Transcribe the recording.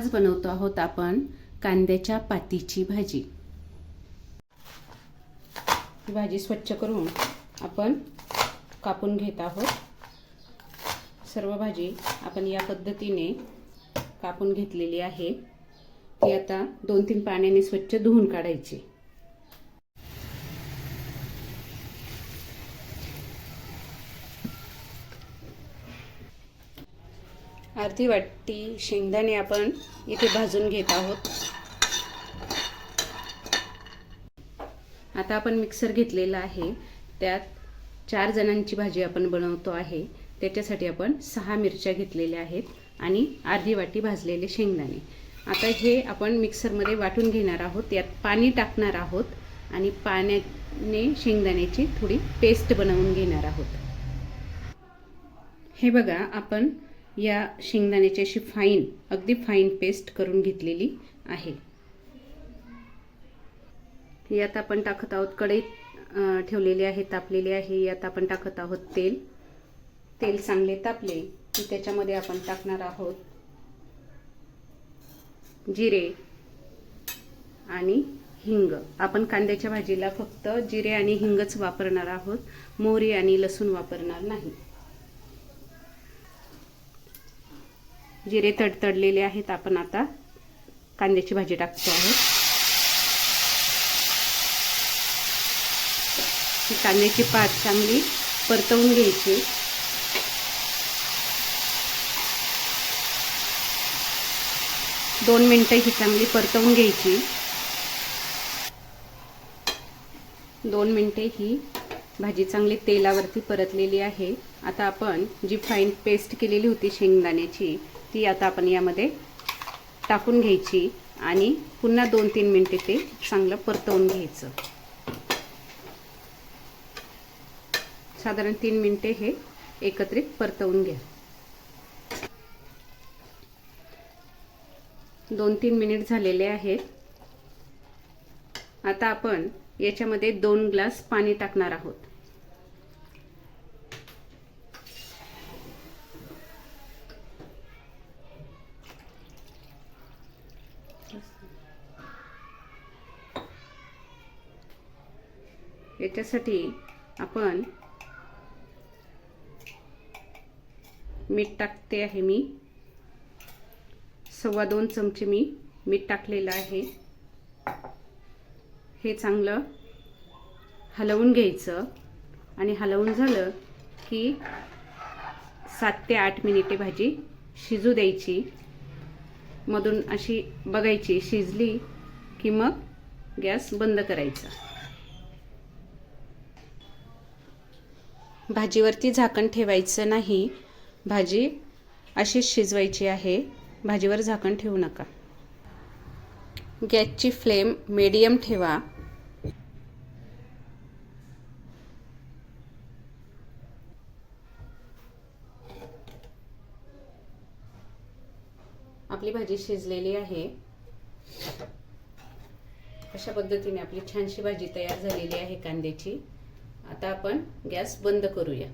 आज बनवतो आहोत आपण कांद्याच्या पातीची भाजी. ही भाजी स्वच्छ करून आपण कापून घेत आहोत. सर्व भाजी आपण या पद्धतीने कापून घेतलेली आहे. ती आता दोन तीन पाण्याने स्वच्छ धुवून काढायची. अर्धी वाटी शेंगदाणे आपण इथे भाजून घेत आहोत. आता आपण मिक्सर घेतलेला आहे. त्यात चार जणांची भाजी आपण बनवतो आहे. त्याच्यासाठी आपण सहा मिरच्या घेतलेल्या आहेत आणि अर्धी वाटी भाजलेले शेंगदाणे. आता हे आपण मिक्सरमध्ये वाटून घेणार आहोत. यात पाणी टाकणार आहोत आणि पाण्याने शेंगदाण्याची थोडी पेस्ट बनवून घेणार आहोत. हे बघा आपण या शेंगदाण्याची अशी फाईन अगदी फाईन पेस्ट करून घेतलेली आहे. यात आपण टाकत आहोत. कढईत ठेवलेली आहे तापलेली आहे. यात आपण टाकत आहोत तेल. तेल चांगले तापले की त्याच्यामध्ये आपण टाकणार आहोत जिरे आणि हिंग. आपण कांद्याच्या भाजीला फक्त जिरे आणि हिंगच वापरणार आहोत. मोहरी आणि लसूण वापरणार नाही. जिरे तडतडलेले आहेत आपण आता कांद्याची भाजी टाकतो आहोत. कांद्याची पात चांगली परतवून घ्यायची. दोन मिनटं ही चांगली परतवून घ्यायची. दोन मिनटे ही भाजी चांगली तेलावरती परतलेली आहे. आता आपण जी फाईन पेस्ट केलेली होती शेंगदाण्याची ती आता आपण यामध्ये टाकून घ्यायची आणि पुन्हा दोन तीन मिनटे ते चांगलं परतवून घ्यायचं. साधारण तीन मिनटे हे एकत्रित परतवून घ्या. दोन तीन मिनिट झालेले आहेत. आता आपण याच्यामध्ये दोन ग्लास पाणी टाकणार आहोत. याच्यासाठी आपण मीठ टाकते आहे मी. सव्वा दोन चमचे मी मीठ टाकलेलं आहे. हे चांगलं हलवून घ्यायचं. आणि हलवून झालं की सात ते आठ मिनिटे भाजी शिजू द्यायची. मधून अशी बघायची शिजली की मग गॅस बंद करायचा. भाजीवरती झाकण ठेवायचं नाही. भाजी अशीच शिजवायची आहे. भाजीवर झाकण ठेवू नका. गॅसची फ्लेम मीडियम ठेवा. आपली भाजी शिजलेली आहे. अशा पद्धतीने आपली छानशी भाजी तयार झालेली आहे कांद्याची. आता आपण गॅस बंद करूया.